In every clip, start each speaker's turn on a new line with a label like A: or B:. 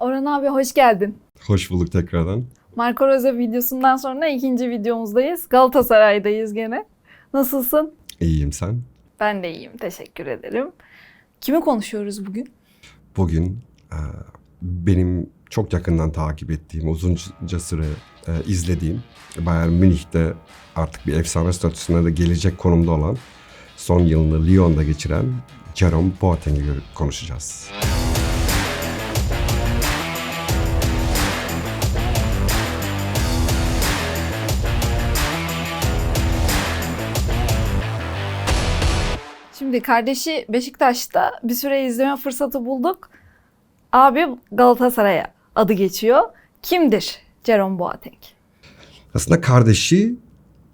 A: Orhan abi hoş geldin.
B: Hoş bulduk tekrardan.
A: Marco Rose videosundan sonra ikinci videomuzdayız. Galatasaray'dayız gene. Nasılsın?
B: İyiyim sen.
A: Ben de iyiyim. Teşekkür ederim. Kimi konuşuyoruz bugün?
B: Bugün e, benim çok yakından takip ettiğim, uzunca süre e, izlediğim, Bayern Münih'te artık bir efsane statüsüne de gelecek konumda olan, son yılını Lyon'da geçiren Jerome Boateng'i konuşacağız.
A: Şimdi kardeşi Beşiktaş'ta bir süre izleme fırsatı bulduk. Abi Galatasaray'a adı geçiyor. Kimdir Jerome Boateng?
B: Aslında kardeşi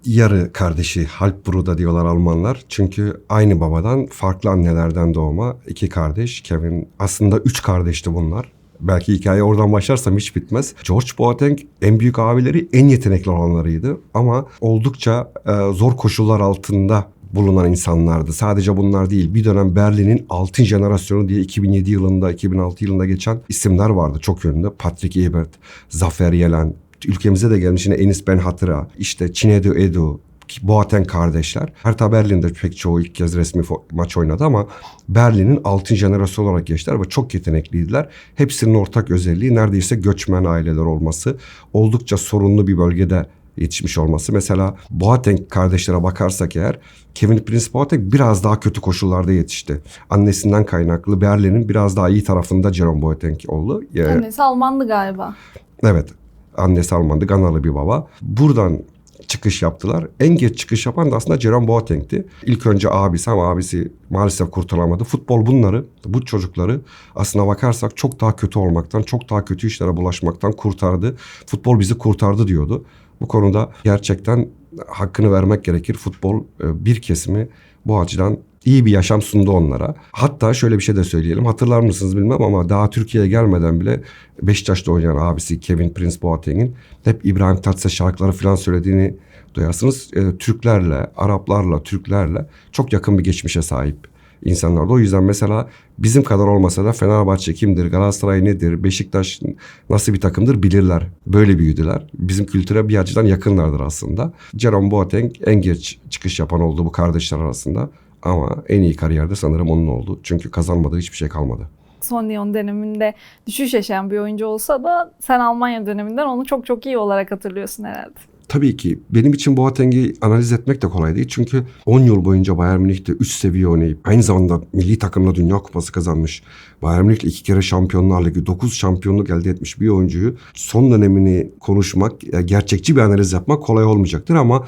B: yarı kardeşi Halbbruder diyorlar Almanlar. Çünkü aynı babadan farklı annelerden doğma iki kardeş. Kevin aslında üç kardeşti bunlar. Belki hikaye oradan başlarsam hiç bitmez. George Boateng en büyük abileri en yetenekli olanlarıydı. Ama oldukça e, zor koşullar altında bulunan insanlardı. Sadece bunlar değil. Bir dönem Berlin'in altın jenerasyonu diye 2007 yılında, 2006 yılında geçen isimler vardı çok yönlü. Patrick Ebert, Zafer Yelen, ülkemize de gelmiş yine Enis Ben Hatıra, işte Chinedu Edu, Boateng kardeşler. Hertha Berlin'de pek çoğu ilk kez resmi maç oynadı ama Berlin'in altın jenerasyonu olarak geçtiler ve çok yetenekliydiler. Hepsinin ortak özelliği neredeyse göçmen aileler olması. Oldukça sorunlu bir bölgede yetişmiş olması. Mesela Boateng kardeşlere bakarsak eğer Kevin Prince Boateng biraz daha kötü koşullarda yetişti. Annesinden kaynaklı Berlin'in biraz daha iyi tarafında Jerome Boateng oldu. Ee,
A: Annesi Almanlı galiba.
B: Evet. Annesi Almandı, Ganalı bir baba. Buradan çıkış yaptılar. En geç çıkış yapan da aslında Jerome Boateng'ti. İlk önce abisi ama abisi maalesef kurtulamadı. Futbol bunları, bu çocukları aslına bakarsak çok daha kötü olmaktan, çok daha kötü işlere bulaşmaktan kurtardı. Futbol bizi kurtardı diyordu. Bu konuda gerçekten hakkını vermek gerekir. Futbol e, bir kesimi bu açıdan iyi bir yaşam sundu onlara. Hatta şöyle bir şey de söyleyelim. Hatırlar mısınız bilmem ama daha Türkiye'ye gelmeden bile Beşiktaş'ta oynayan abisi Kevin Prince Boateng'in hep İbrahim Tatlıses şarkıları falan söylediğini duyarsınız. E, Türklerle, Araplarla, Türklerle çok yakın bir geçmişe sahip insanlardı. O yüzden mesela bizim kadar olmasa da Fenerbahçe kimdir, Galatasaray nedir, Beşiktaş nasıl bir takımdır bilirler. Böyle büyüdüler. Bizim kültüre bir açıdan yakınlardır aslında. Jerome Boateng en geç çıkış yapan oldu bu kardeşler arasında. Ama en iyi kariyerde sanırım onun oldu. Çünkü kazanmadığı hiçbir şey kalmadı.
A: Son Lyon döneminde düşüş yaşayan bir oyuncu olsa da sen Almanya döneminden onu çok çok iyi olarak hatırlıyorsun herhalde.
B: Tabii ki benim için Boateng'i analiz etmek de kolay değil. Çünkü 10 yıl boyunca Bayern Münih'te 3 seviye oynayıp aynı zamanda milli takımla Dünya Kupası kazanmış. Bayern Münih'le iki kere Şampiyonlar Ligi 9 şampiyonluk elde etmiş bir oyuncuyu son dönemini konuşmak, gerçekçi bir analiz yapmak kolay olmayacaktır ama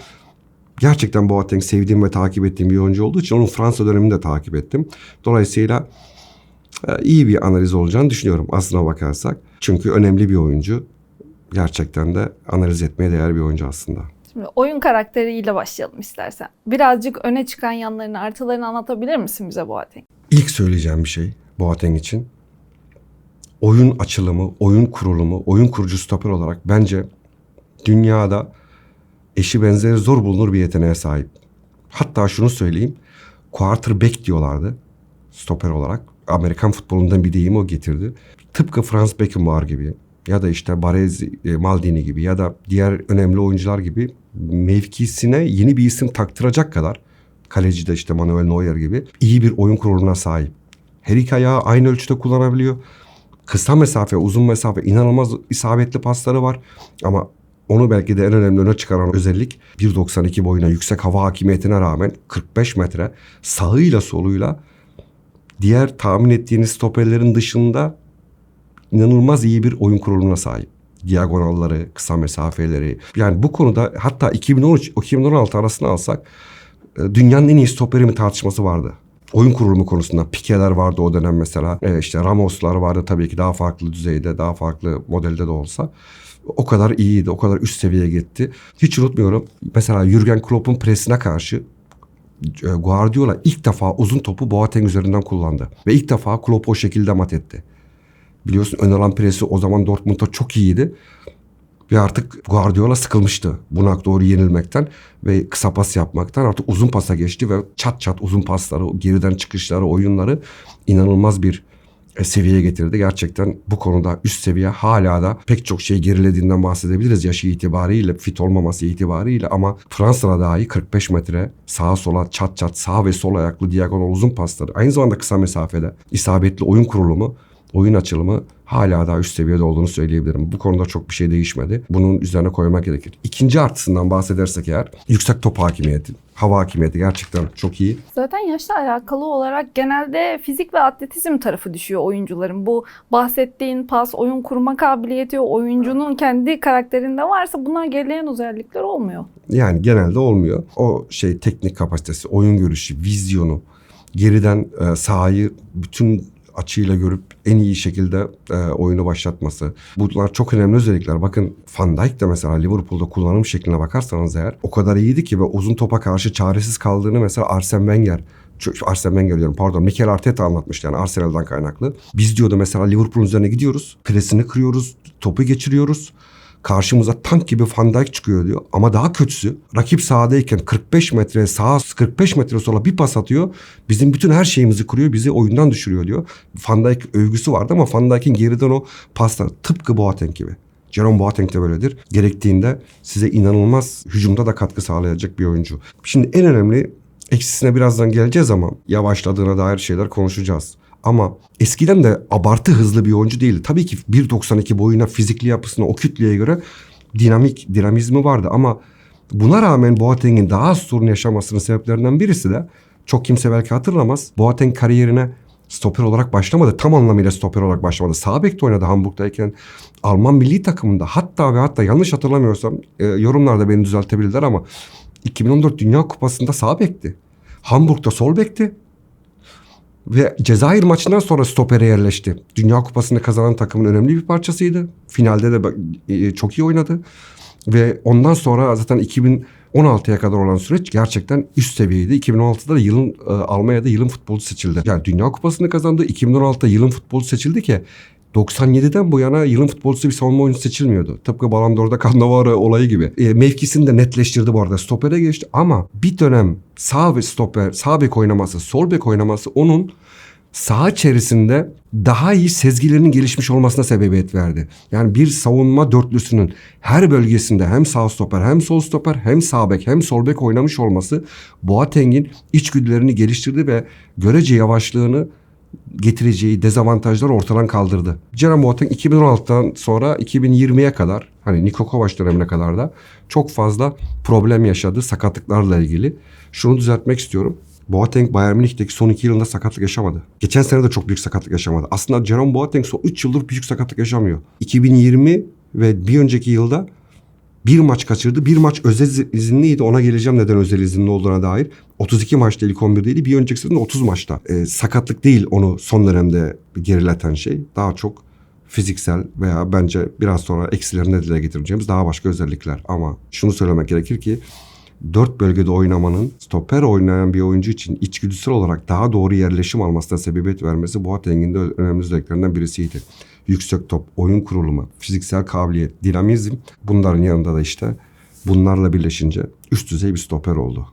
B: gerçekten Boateng sevdiğim ve takip ettiğim bir oyuncu olduğu için onun Fransa dönemini de takip ettim. Dolayısıyla e, iyi bir analiz olacağını düşünüyorum aslına bakarsak. Çünkü önemli bir oyuncu. Gerçekten de analiz etmeye değer bir oyuncu aslında.
A: Şimdi oyun karakteriyle başlayalım istersen. Birazcık öne çıkan yanlarını, artılarını anlatabilir misin bize Boateng?
B: İlk söyleyeceğim bir şey Boateng için. Oyun açılımı, oyun kurulumu, oyun kurucu stoper olarak bence dünyada eşi benzeri zor bulunur bir yeteneğe sahip. Hatta şunu söyleyeyim. Quarterback diyorlardı stoper olarak. Amerikan futbolundan bir deyim o getirdi. Tıpkı Franz Beckenbauer gibi ya da işte Baresi, e, Maldini gibi ya da diğer önemli oyuncular gibi mevkisine yeni bir isim taktıracak kadar kaleci de işte Manuel Neuer gibi iyi bir oyun kuruluna sahip. Her iki ayağı aynı ölçüde kullanabiliyor. Kısa mesafe, uzun mesafe inanılmaz isabetli pasları var. Ama onu belki de en önemli öne çıkaran özellik 1.92 boyuna yüksek hava hakimiyetine rağmen 45 metre sağıyla soluyla diğer tahmin ettiğiniz stoperlerin dışında inanılmaz iyi bir oyun kuruluna sahip. Diagonalları, kısa mesafeleri. Yani bu konuda hatta 2013-2016 arasını alsak e, dünyanın en iyi stoperi mi tartışması vardı. Oyun kurulumu konusunda Pikeler vardı o dönem mesela. E, işte Ramos'lar vardı tabii ki daha farklı düzeyde, daha farklı modelde de olsa. O kadar iyiydi, o kadar üst seviyeye gitti. Hiç unutmuyorum. Mesela Jürgen Klopp'un presine karşı e, Guardiola ilk defa uzun topu Boateng üzerinden kullandı. Ve ilk defa Klopp o şekilde mat etti. Biliyorsun ön alan presi o zaman Dortmund'da çok iyiydi. Ve artık Guardiola sıkılmıştı bunak doğru yenilmekten ve kısa pas yapmaktan artık uzun pasa geçti ve çat çat uzun pasları, geriden çıkışları, oyunları inanılmaz bir e, seviyeye getirdi. Gerçekten bu konuda üst seviye hala da pek çok şey gerilediğinden bahsedebiliriz yaşı itibariyle, fit olmaması itibariyle ama Fransa'da dahi 45 metre sağa sola çat çat sağ ve sol ayaklı diagonal uzun pasları. Aynı zamanda kısa mesafede isabetli oyun kurulumu, oyun açılımı hala daha üst seviyede olduğunu söyleyebilirim. Bu konuda çok bir şey değişmedi. Bunun üzerine koymak gerekir. İkinci artısından bahsedersek eğer yüksek top hakimiyeti, hava hakimiyeti gerçekten çok iyi.
A: Zaten yaşla alakalı olarak genelde fizik ve atletizm tarafı düşüyor oyuncuların. Bu bahsettiğin pas, oyun kurma kabiliyeti oyuncunun kendi karakterinde varsa bunlar gerileyen özellikler olmuyor.
B: Yani genelde olmuyor. O şey teknik kapasitesi, oyun görüşü, vizyonu, geriden e, sahayı bütün açıyla görüp en iyi şekilde e, oyunu başlatması. Bunlar çok önemli özellikler. Bakın Van Dijk de mesela Liverpool'da kullanım şekline bakarsanız eğer o kadar iyiydi ki ve uzun topa karşı çaresiz kaldığını mesela Arsene Wenger Arsene Wenger diyorum pardon Mikel Arteta anlatmıştı yani Arsenal'dan kaynaklı. Biz diyordu mesela Liverpool'un üzerine gidiyoruz. Presini kırıyoruz. Topu geçiriyoruz. Karşımıza tank gibi Van Dijk çıkıyor diyor. Ama daha kötüsü rakip sahadayken 45 metre sağa 45 metre sola bir pas atıyor. Bizim bütün her şeyimizi kuruyor. Bizi oyundan düşürüyor diyor. Van Dijk övgüsü vardı ama Van Dijk'in geriden o paslar tıpkı Boateng gibi. Jerome Boateng de böyledir. Gerektiğinde size inanılmaz hücumda da katkı sağlayacak bir oyuncu. Şimdi en önemli eksisine birazdan geleceğiz ama yavaşladığına dair şeyler konuşacağız. Ama eskiden de abartı hızlı bir oyuncu değildi. Tabii ki 1.92 boyuna, fizikli yapısına, o kütleye göre dinamik, dinamizmi vardı. Ama buna rağmen Boateng'in daha az sorun yaşamasının sebeplerinden birisi de çok kimse belki hatırlamaz. Boateng kariyerine stoper olarak başlamadı. Tam anlamıyla stoper olarak başlamadı. Sağ bekte oynadı Hamburg'dayken. Alman milli takımında hatta ve hatta yanlış hatırlamıyorsam e, yorumlarda beni düzeltebilirler ama 2014 Dünya Kupası'nda sağ bekti. Hamburg'da sol bekti. Ve Cezayir maçından sonra stopere yerleşti. Dünya Kupası'nı kazanan takımın önemli bir parçasıydı. Finalde de e, çok iyi oynadı. Ve ondan sonra zaten 2016'ya kadar olan süreç gerçekten üst seviyeydi. 2016'da da yılın e, Almanya'da yılın futbolcu seçildi. Yani Dünya Kupası'nı kazandı. 2016'da yılın futbolcu seçildi ki 97'den bu yana yılın futbolcusu bir savunma oyuncusu seçilmiyordu. Tıpkı Ballon d'Or'da Cannavaro olayı gibi. E, mevkisini de netleştirdi bu arada. Stopere geçti ama bir dönem sağ ve stoper, sağ bek oynaması, sol bek oynaması onun saha içerisinde daha iyi sezgilerinin gelişmiş olmasına sebebiyet verdi. Yani bir savunma dörtlüsünün her bölgesinde hem sağ stoper hem sol stoper hem sağ bek hem sol bek oynamış olması Boateng'in içgüdülerini geliştirdi ve görece yavaşlığını getireceği dezavantajları ortadan kaldırdı. Jerome Boateng 2016'dan sonra 2020'ye kadar hani Niko Kovac dönemine kadar da çok fazla problem yaşadı sakatlıklarla ilgili. Şunu düzeltmek istiyorum. Boateng Bayern Münih'teki son iki yılında sakatlık yaşamadı. Geçen sene de çok büyük sakatlık yaşamadı. Aslında Jerome Boateng son 3 yıldır büyük sakatlık yaşamıyor. 2020 ve bir önceki yılda bir maç kaçırdı. Bir maç özel izinliydi. Ona geleceğim neden özel izinli olduğuna dair. 32 maçta ilk 11'deydi. Bir önceki sezonda 30 maçta. Ee, sakatlık değil onu son dönemde gerileten şey. Daha çok fiziksel veya bence biraz sonra eksilerine dile getireceğimiz daha başka özellikler. Ama şunu söylemek gerekir ki dört bölgede oynamanın stoper oynayan bir oyuncu için içgüdüsel olarak daha doğru yerleşim almasına sebebiyet vermesi Boateng'in de önemli özelliklerinden birisiydi. Yüksek top, oyun kurulumu, fiziksel kabiliyet, dinamizm bunların yanında da işte bunlarla birleşince üst düzey bir stoper oldu.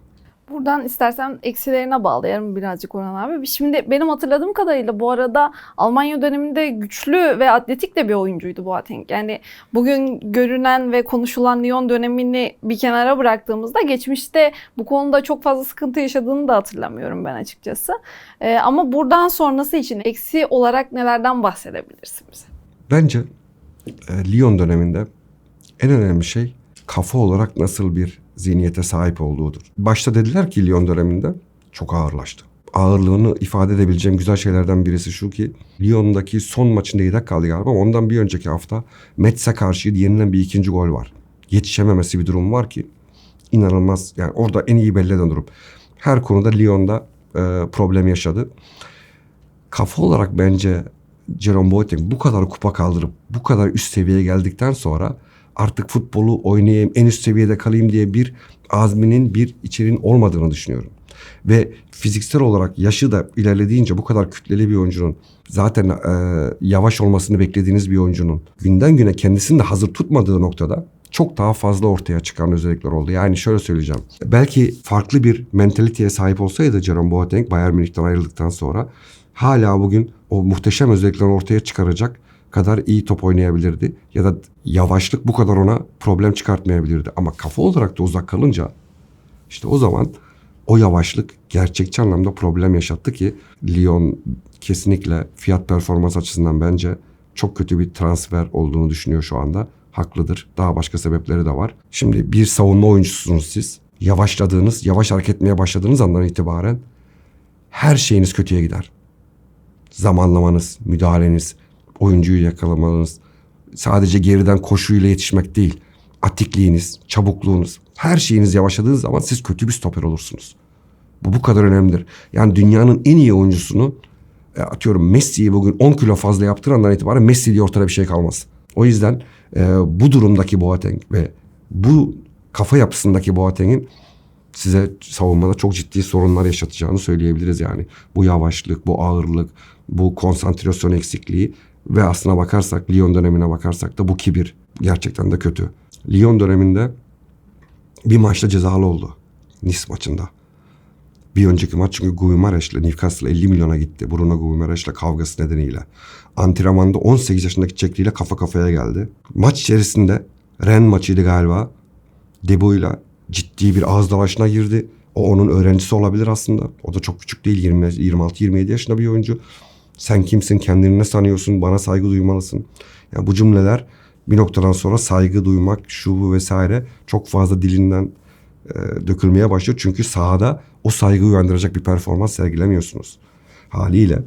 A: Buradan istersen eksilerine bağlayalım birazcık Orhan abi. Şimdi benim hatırladığım kadarıyla bu arada Almanya döneminde güçlü ve atletik de bir oyuncuydu Boateng. Yani bugün görünen ve konuşulan Lyon dönemini bir kenara bıraktığımızda geçmişte bu konuda çok fazla sıkıntı yaşadığını da hatırlamıyorum ben açıkçası. Ee, ama buradan sonrası için eksi olarak nelerden bahsedebilirsin bize?
B: Bence e, Lyon döneminde en önemli şey kafa olarak nasıl bir zihniyete sahip olduğudur. Başta dediler ki Lyon döneminde çok ağırlaştı. Ağırlığını ifade edebileceğim güzel şeylerden birisi şu ki Lyon'daki son maçında yedek kaldı galiba ondan bir önceki hafta Metz'e karşı yenilen bir ikinci gol var. Yetişememesi bir durum var ki inanılmaz yani orada en iyi belli eden durum. Her konuda Lyon'da e, problem yaşadı. Kafa olarak bence Jerome Boateng bu kadar kupa kaldırıp bu kadar üst seviyeye geldikten sonra artık futbolu oynayayım en üst seviyede kalayım diye bir azminin bir içeriğin olmadığını düşünüyorum. Ve fiziksel olarak yaşı da ilerlediğince bu kadar kütleli bir oyuncunun zaten e, yavaş olmasını beklediğiniz bir oyuncunun günden güne kendisini de hazır tutmadığı noktada çok daha fazla ortaya çıkan özellikler oldu. Yani şöyle söyleyeceğim. Belki farklı bir mentaliteye sahip olsaydı Jerome Boateng Bayern Münih'ten ayrıldıktan sonra hala bugün o muhteşem özelliklerini ortaya çıkaracak kadar iyi top oynayabilirdi. Ya da yavaşlık bu kadar ona problem çıkartmayabilirdi. Ama kafa olarak da uzak kalınca işte o zaman o yavaşlık gerçekçi anlamda problem yaşattı ki Lyon kesinlikle fiyat performans açısından bence çok kötü bir transfer olduğunu düşünüyor şu anda. Haklıdır. Daha başka sebepleri de var. Şimdi bir savunma oyuncusunuz siz. Yavaşladığınız, yavaş hareket etmeye başladığınız andan itibaren her şeyiniz kötüye gider. Zamanlamanız, müdahaleniz, oyuncuyu yakalamanız, sadece geriden koşuyla yetişmek değil, atikliğiniz, çabukluğunuz, her şeyiniz yavaşladığı zaman siz kötü bir stoper olursunuz. Bu bu kadar önemlidir. Yani dünyanın en iyi oyuncusunu e, atıyorum Messi'yi bugün 10 kilo fazla yaptırandan itibaren Messi diye ortada bir şey kalmaz. O yüzden e, bu durumdaki Boateng ve bu kafa yapısındaki Boateng'in size savunmada çok ciddi sorunlar yaşatacağını söyleyebiliriz yani. Bu yavaşlık, bu ağırlık, bu konsantrasyon eksikliği ve aslına bakarsak Lyon dönemine bakarsak da bu kibir gerçekten de kötü. Lyon döneminde bir maçta cezalı oldu. Nice maçında. Bir önceki maç çünkü Guimarães'le Newcastle 50 milyona gitti. Bruno Guimarães'le kavgası nedeniyle. Antrenmanda 18 yaşındaki çekliyle kafa kafaya geldi. Maç içerisinde Ren maçıydı galiba. Debo'yla ciddi bir ağız dalaşına girdi. O onun öğrencisi olabilir aslında. O da çok küçük değil. 20, 26-27 yaşında bir oyuncu. Sen kimsin? Kendini ne sanıyorsun? Bana saygı duymalısın. Yani bu cümleler bir noktadan sonra saygı duymak, şu bu vesaire çok fazla dilinden e, dökülmeye başlıyor. Çünkü sahada o saygı uyandıracak bir performans sergilemiyorsunuz. Haliyle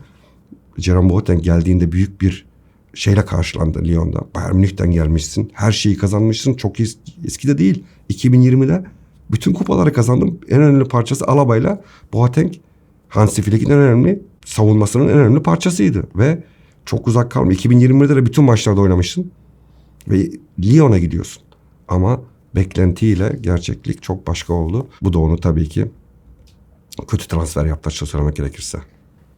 B: Jerome Boateng geldiğinde büyük bir şeyle karşılandı Lyon'da. Bayern Münih'ten gelmişsin. Her şeyi kazanmışsın. Çok es- eski de değil. 2020'de bütün kupaları kazandım. En önemli parçası Alaba'yla Boateng Hansi Flick'in en önemli savunmasının en önemli parçasıydı. Ve çok uzak kalma. 2020'de de bütün maçlarda oynamışsın. Ve Lyon'a gidiyorsun. Ama beklentiyle gerçeklik çok başka oldu. Bu da onu tabii ki kötü transfer yaptı açıkça söylemek gerekirse.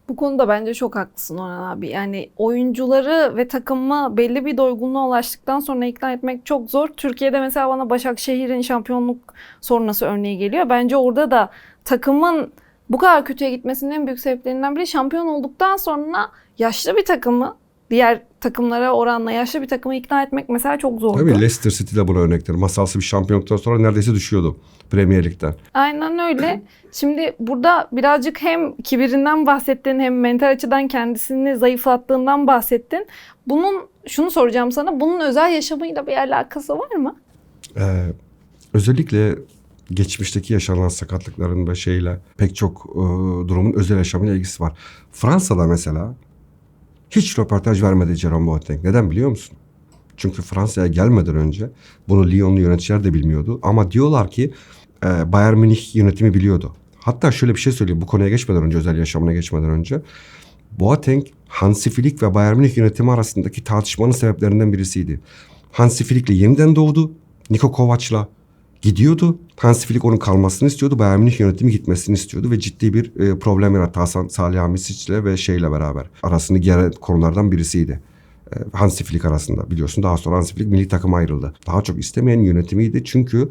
A: Bu konuda bence çok haklısın Orhan abi. Yani oyuncuları ve takımı belli bir doygunluğa ulaştıktan sonra ikna etmek çok zor. Türkiye'de mesela bana Başakşehir'in şampiyonluk sonrası örneği geliyor. Bence orada da takımın bu kadar kötüye gitmesinin en büyük sebeplerinden biri şampiyon olduktan sonra yaşlı bir takımı diğer takımlara oranla yaşlı bir takımı ikna etmek mesela çok zordu.
B: Tabii Leicester City de buna örnektir. Masalsı bir şampiyonluktan sonra neredeyse düşüyordu Premier Lig'den.
A: Aynen öyle. Şimdi burada birazcık hem kibirinden bahsettin hem mental açıdan kendisini zayıflattığından bahsettin. Bunun şunu soracağım sana. Bunun özel yaşamıyla bir alakası var mı?
B: Ee, özellikle geçmişteki yaşanan sakatlıkların ve şeyle pek çok e, durumun özel yaşamıyla ilgisi var. Fransa'da mesela hiç röportaj vermedi Jerome Boateng. Neden biliyor musun? Çünkü Fransa'ya gelmeden önce bunu Lyon'lu yöneticiler de bilmiyordu. Ama diyorlar ki e, Bayern Münih yönetimi biliyordu. Hatta şöyle bir şey söyleyeyim bu konuya geçmeden önce özel yaşamına geçmeden önce. Boateng Hansi Flick ve Bayern Münih yönetimi arasındaki tartışmanın sebeplerinden birisiydi. Hansi Flick'le yeniden doğdu. Niko Kovac'la gidiyordu. Hansi Flick onun kalmasını istiyordu. Bayern Münih yönetimi gitmesini istiyordu ve ciddi bir e, problem yarattı Hasan Salih Hamsic'le ve şeyle beraber. Arasını geren konulardan birisiydi. E, Hansi Flick arasında biliyorsun. Daha sonra Hansi Flick milli takıma ayrıldı. Daha çok istemeyen yönetimiydi. Çünkü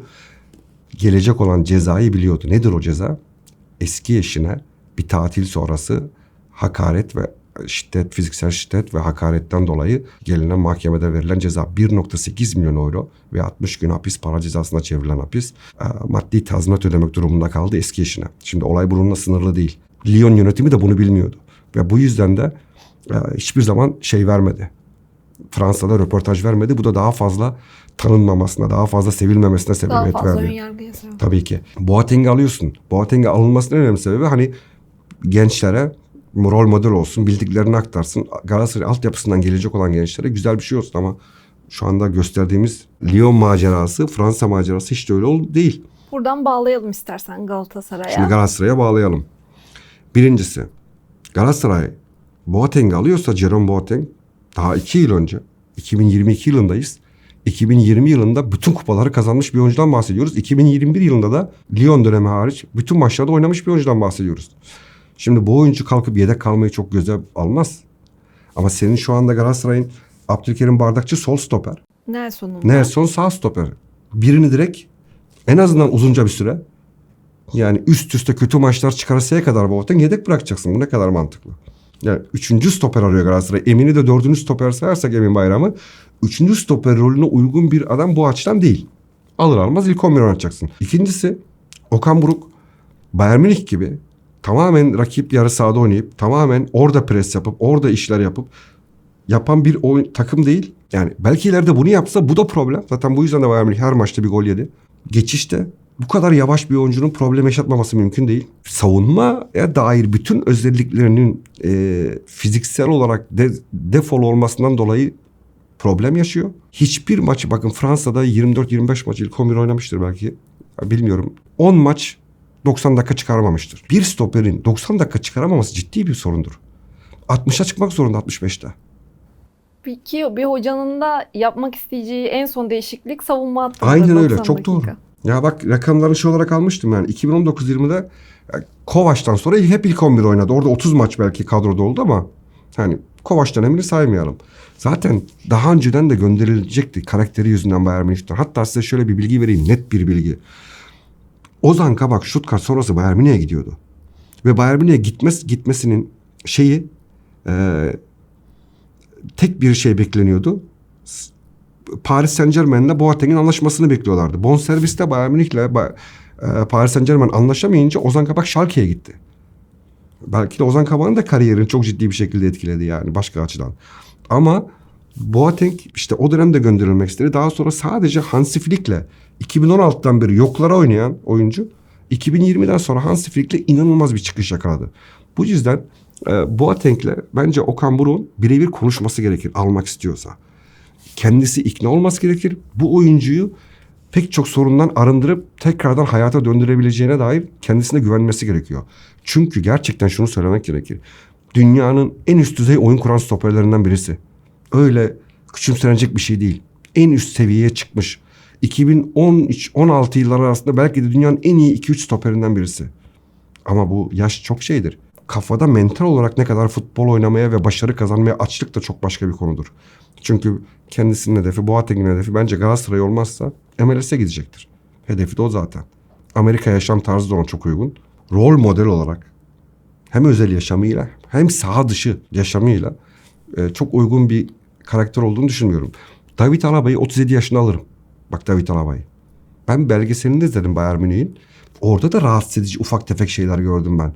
B: gelecek olan cezayı biliyordu. Nedir o ceza? Eski eşine bir tatil sonrası hakaret ve şiddet, fiziksel şiddet ve hakaretten dolayı gelinen mahkemede verilen ceza 1.8 milyon euro ve 60 gün hapis para cezasına çevrilen hapis e, maddi tazminat ödemek durumunda kaldı eski eşine. Şimdi olay bununla sınırlı değil. Lyon yönetimi de bunu bilmiyordu. Ve bu yüzden de e, hiçbir zaman şey vermedi. Fransa'da röportaj vermedi. Bu da daha fazla tanınmamasına, daha fazla sevilmemesine
A: Daha
B: sebebiyet
A: fazla
B: verdi. Tabii ki. Boateng'i alıyorsun. Boateng'i alınmasının en önemli sebebi hani gençlere rol model olsun, bildiklerini aktarsın. Galatasaray altyapısından gelecek olan gençlere güzel bir şey olsun ama şu anda gösterdiğimiz Lyon macerası, Fransa macerası hiç de öyle değil.
A: Buradan bağlayalım istersen Galatasaray'a.
B: Şimdi Galatasaray'a bağlayalım. Birincisi, Galatasaray Boateng'i alıyorsa Jerome Boateng daha iki yıl önce, 2022 yılındayız. 2020 yılında bütün kupaları kazanmış bir oyuncudan bahsediyoruz. 2021 yılında da Lyon dönemi hariç bütün maçlarda oynamış bir oyuncudan bahsediyoruz. Şimdi bu oyuncu kalkıp yedek kalmayı çok göze almaz. Ama senin şu anda Galatasaray'ın Abdülkerim Bardakçı sol stoper.
A: Nelson'un.
B: Nelson sağ stoper. Birini direkt en azından uzunca bir süre yani üst üste kötü maçlar çıkarasıya kadar Boateng yedek bırakacaksın. Bu ne kadar mantıklı. Yani üçüncü stoper arıyor Galatasaray. Emin'i de dördüncü stoper sayarsak Emin Bayram'ı. Üçüncü stoper rolüne uygun bir adam bu açıdan değil. Alır almaz ilk 11 oynatacaksın. İkincisi Okan Buruk Bayern Münih gibi tamamen rakip yarı sahada oynayıp tamamen orada pres yapıp orada işler yapıp yapan bir oyun, takım değil. Yani belki ileride bunu yapsa bu da problem. Zaten bu yüzden de Bayern her maçta bir gol yedi. Geçişte bu kadar yavaş bir oyuncunun problem yaşatmaması mümkün değil. Savunmaya dair bütün özelliklerinin e, fiziksel olarak de, defol olmasından dolayı problem yaşıyor. Hiçbir maçı bakın Fransa'da 24-25 maç ilk 11 oynamıştır belki. Bilmiyorum. 10 maç 90 dakika çıkaramamıştır. Bir stoperin 90 dakika çıkaramaması ciddi bir sorundur. 60'a çıkmak zorunda 65'te.
A: Peki bir hocanın da yapmak isteyeceği en son değişiklik savunma hattında.
B: Aynen öyle,
A: 90
B: çok doğru.
A: dakika.
B: Ya bak rakamlarını şey olarak almıştım yani. 2019-20'de ya Kovaç'tan sonra hep ilk 11 oynadı. Orada 30 maç belki kadroda oldu ama hani Kovaç dönemini saymayalım. Zaten daha önceden de gönderilecekti karakteri yüzünden Bayern Münih'ten. Hatta size şöyle bir bilgi vereyim. Net bir bilgi. Ozan Kabak Stuttgart sonrası Bayern Münih'e gidiyordu. Ve Bayern Münih'e gitmez, gitmesinin şeyi e, tek bir şey bekleniyordu. Paris Saint Germain'le Boateng'in anlaşmasını bekliyorlardı. Bonservis'te Bayern Münih'le Ba- e, Paris Saint Germain anlaşamayınca Ozan Kabak Schalke'ye gitti. Belki de Ozan Kabak'ın da kariyerini çok ciddi bir şekilde etkiledi yani başka açıdan. Ama Boateng işte o dönemde gönderilmek istedi. Daha sonra sadece Hansi Flick'le 2016'dan beri yoklara oynayan oyuncu 2020'den sonra Hansi Flick'le inanılmaz bir çıkış yakaladı. Bu yüzden e, Boateng'le bence Okan Buruk'un birebir konuşması gerekir almak istiyorsa. Kendisi ikna olması gerekir. Bu oyuncuyu pek çok sorundan arındırıp tekrardan hayata döndürebileceğine dair kendisine güvenmesi gerekiyor. Çünkü gerçekten şunu söylemek gerekir. Dünyanın en üst düzey oyun kuran stoperlerinden birisi. Öyle küçümsenecek bir şey değil. En üst seviyeye çıkmış. 2013-16 yılları arasında belki de dünyanın en iyi 2-3 stoperinden birisi. Ama bu yaş çok şeydir. Kafada mental olarak ne kadar futbol oynamaya ve başarı kazanmaya açlık da çok başka bir konudur. Çünkü kendisinin hedefi, Boateng'in hedefi bence Galatasaray olmazsa MLS'e gidecektir. Hedefi de o zaten. Amerika yaşam tarzı da ona çok uygun. Rol model olarak hem özel yaşamıyla hem saha dışı yaşamıyla e, çok uygun bir karakter olduğunu düşünmüyorum. David Alaba'yı 37 yaşında alırım. Bak David Alaba'yı. Ben belgeselini de izledim Bayern Münih'in. Orada da rahatsız edici ufak tefek şeyler gördüm ben.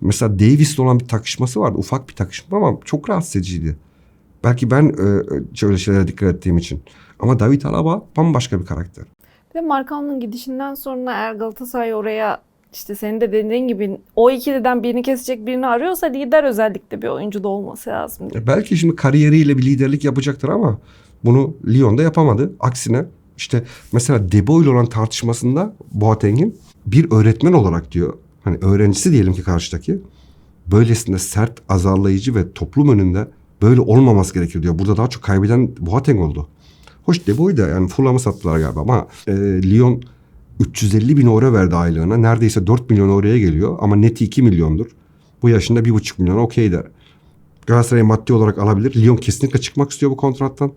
B: Mesela Davis'le olan bir takışması vardı. Ufak bir takışma ama çok rahatsız ediciydi. Belki ben e, şöyle şeylere dikkat ettiğim için. Ama David Alaba bambaşka bir karakter.
A: De Markan'ın gidişinden sonra eğer Galatasaray oraya işte senin de dediğin gibi o ikiliden birini kesecek birini arıyorsa lider özellikle bir oyuncu da olması lazım.
B: E, belki şimdi kariyeriyle bir liderlik yapacaktır ama bunu Lyon'da yapamadı. Aksine işte mesela De Boer ile olan tartışmasında Boateng'in bir öğretmen olarak diyor. Hani öğrencisi diyelim ki karşıdaki. Böylesine sert, azarlayıcı ve toplum önünde böyle olmaması gerekir diyor. Burada daha çok kaybeden Boateng oldu. Hoş De Boer da yani Fulham'ı sattılar galiba ama e, Lyon 350 bin euro verdi aylığına. Neredeyse 4 milyon oraya geliyor ama neti 2 milyondur. Bu yaşında 1,5 milyon okey der. Galatasaray maddi olarak alabilir. Lyon kesinlikle çıkmak istiyor bu kontrattan.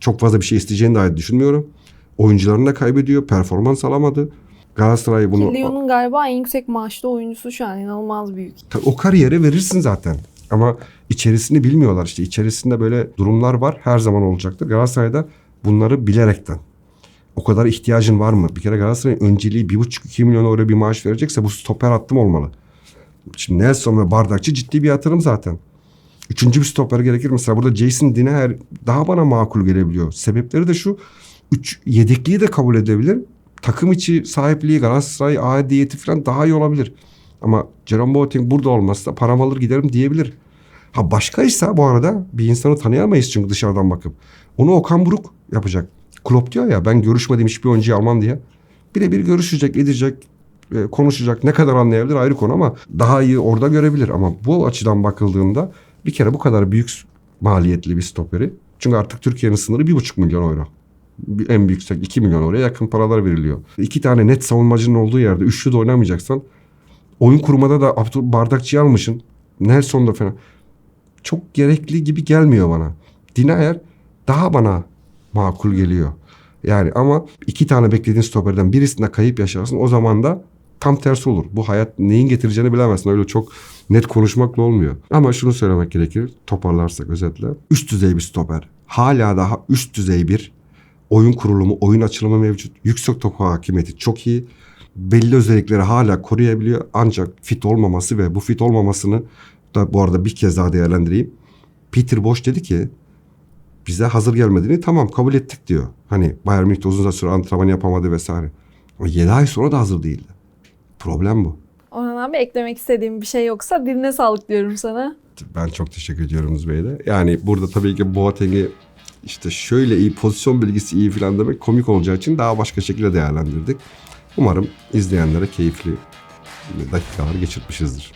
B: Çok fazla bir şey isteyeceğini dahi düşünmüyorum. Oyuncularını da kaybediyor. Performans alamadı. Galatasaray bunu...
A: Lyon'un galiba en yüksek maaşlı oyuncusu şu an inanılmaz büyük.
B: O kariyere verirsin zaten. Ama içerisini bilmiyorlar işte. İçerisinde böyle durumlar var. Her zaman olacaktır. Galatasaray'da bunları bilerekten. O kadar ihtiyacın var mı? Bir kere Galatasaray'ın önceliği 1,5-2 milyon euro bir maaş verecekse bu stoper hattım olmalı. Şimdi Nelson ve Bardakçı ciddi bir yatırım zaten. Üçüncü bir stoper gerekir. Mesela burada Jason Dinaher daha bana makul gelebiliyor. Sebepleri de şu. Üç, yedekliği de kabul edebilir. Takım içi sahipliği Galatasaray aidiyeti falan daha iyi olabilir. Ama Jerome Boateng burada olmazsa param alır giderim diyebilir. Ha başkaysa bu arada bir insanı tanıyamayız çünkü dışarıdan bakıp. Onu Okan Buruk yapacak. Klopp diyor ya ben görüşmediğim hiçbir oyuncuyu almam diye. Birebir görüşecek, edecek, e, konuşacak. Ne kadar anlayabilir ayrı konu ama daha iyi orada görebilir. Ama bu açıdan bakıldığında bir kere bu kadar büyük maliyetli bir stoperi. Çünkü artık Türkiye'nin sınırı bir buçuk milyon euro. En yüksek 2 milyon oraya yakın paralar veriliyor. İki tane net savunmacının olduğu yerde üçlü de oynamayacaksan oyun kurmada da Abdül Bardakçı'yı almışsın. Nelson da falan. Çok gerekli gibi gelmiyor bana. Dinayer daha bana makul geliyor. Yani ama iki tane beklediğin stoperden birisinde kayıp yaşarsın. O zaman da tam tersi olur. Bu hayat neyin getireceğini bilemezsin. Öyle çok net konuşmakla olmuyor. Ama şunu söylemek gerekir. Toparlarsak özetle. Üst düzey bir stoper. Hala daha üst düzey bir oyun kurulumu, oyun açılımı mevcut. Yüksek top hakimiyeti çok iyi. Belli özellikleri hala koruyabiliyor. Ancak fit olmaması ve bu fit olmamasını da bu arada bir kez daha değerlendireyim. Peter Boş dedi ki bize hazır gelmediğini tamam kabul ettik diyor. Hani Bayern Münih'te uzun süre antrenman yapamadı vesaire. Ama 7 ay sonra da hazır değildi. Problem bu.
A: Orhan abi eklemek istediğim bir şey yoksa diline sağlık diyorum sana.
B: Ben çok teşekkür ediyorum Zübeyde. de. Yani burada tabii ki Boateng'i işte şöyle iyi pozisyon bilgisi iyi falan demek komik olacağı için daha başka şekilde değerlendirdik. Umarım izleyenlere keyifli dakikalar geçirtmişizdir.